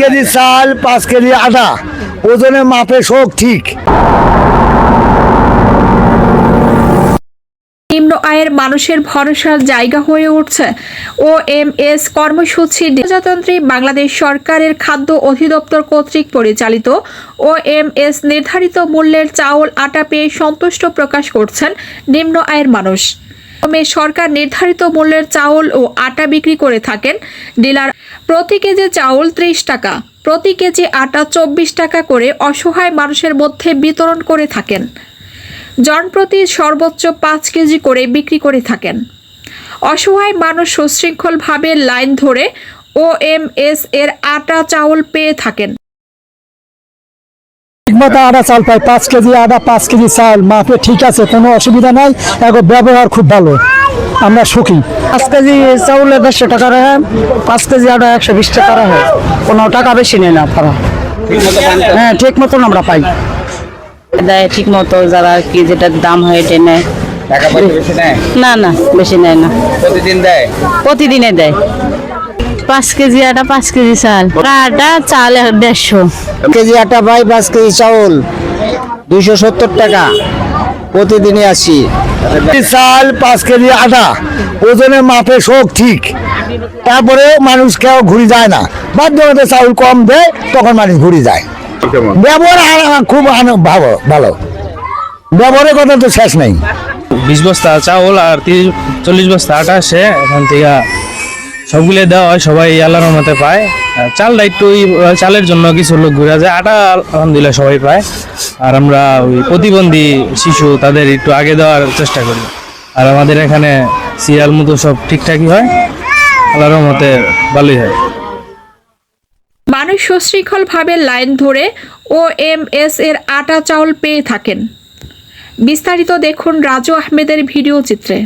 KG চাল, পাঁচ KG আটা ওজনে মাপে সব ঠিক। নিম্ন আয়ের মানুষের ভরসার জায়গা হয়ে উঠছে। ও এম এস কর্মসূচি প্রজাতন্ত্রী বাংলাদেশ সরকারের খাদ্য অধিদপ্তর কর্তৃক পরিচালিত ও এম এস নির্ধারিত মূল্যের চাউল, আটা পেয়ে সন্তুষ্ট প্রকাশ করছেন নিম্ন আয়ের মানুষ। সরকার নির্ধারিত মূল্যের চাউল ও আটা বিক্রি করে থাকেন। ডিলার, প্রতি কেজি চাউল ত্রিশ টাকা, প্রতি কেজি আটা চব্বিশ টাকা করে অসহায় মানুষের মধ্যে বিতরণ করে থাকেন। জনপ্রতি সর্বোচ্চ পাঁচ কেজি করে বিক্রি করে থাকেন। অসহায় মানুষ সুশৃঙ্খলভাবে লাইন ধরে ও এম এস এর আটা চাউল পেয়ে থাকেন। ঠিকমতো আটা চাল পাই পাঁচ কেজি আটা পাঁচ কেজি চাল। মাপে ঠিক আছে কোনো অসুবিধা নাই। এখন ব্যবহার খুব ভালো। আমরা সুখী। পাঁচ কেজি চাউলে দেড়শো টাকা রাখে পাঁচ কেজি আটা একশো বিশ টাকা রাখে কোনো টাকা বেশি নেই না তারা হ্যাঁ ঠিক মতন আমরা পাই। দেয় ঠিক মতো যারা কি যেটা দাম হয় এটা নেয়। টাকা পয়সা বেশি নেয়? না না বেশি নেয় না। প্রতিদিন দেয়? প্রতিদিনে দেয়। পাঁচ কেজি আটা পাঁচ কেজি চাল। আটা চাল দেড়শো। কেজি আটা পাই পাঁচ কেজি চাউল। দুইশো সত্তর টাকা। প্রতিদিনই আসি। চাল পাঁচ কেজি আটা। ওজনে মাপে সব ঠিক। তারপরে মানুষ কেউ ঘুরে যায় না। বাধ্য হতে চাউল কম দেয় তখন মানুষ ঘুরে যায়। ব্যবহার আ- খুব ভালো ভালো। ব্যবহারের কথা তো শেষ নেই। বিশ বস্তা চাউল আর তিরিশ চল্লিশ বস্তা আটা আসে এখান থেকে সবগুলো দেওয়া হয় সবাই আল্লাহর মতে পায়। একটু ওই, চালের জন্য কিছু লোক ঘুরে যায় আটা আলহামদুলিল্লাহ সবাই পায়। আর আমরা ওই প্রতিবন্ধী শিশু তাদের একটু আগে দেওয়ার চেষ্টা করি। আর আমাদের এখানে সিরিয়াল মতো সব ঠিকঠাকই হয়। আল্লাহর মতে ভালোই হয়। মানুষ সুশৃঙ্খলভাবে লাইন ধরে ও এম এস এর আটা চাউল পেয়ে থাকেন। বিস্তারিত দেখুন রাজু আহমেদের ভিডিও চিত্রে।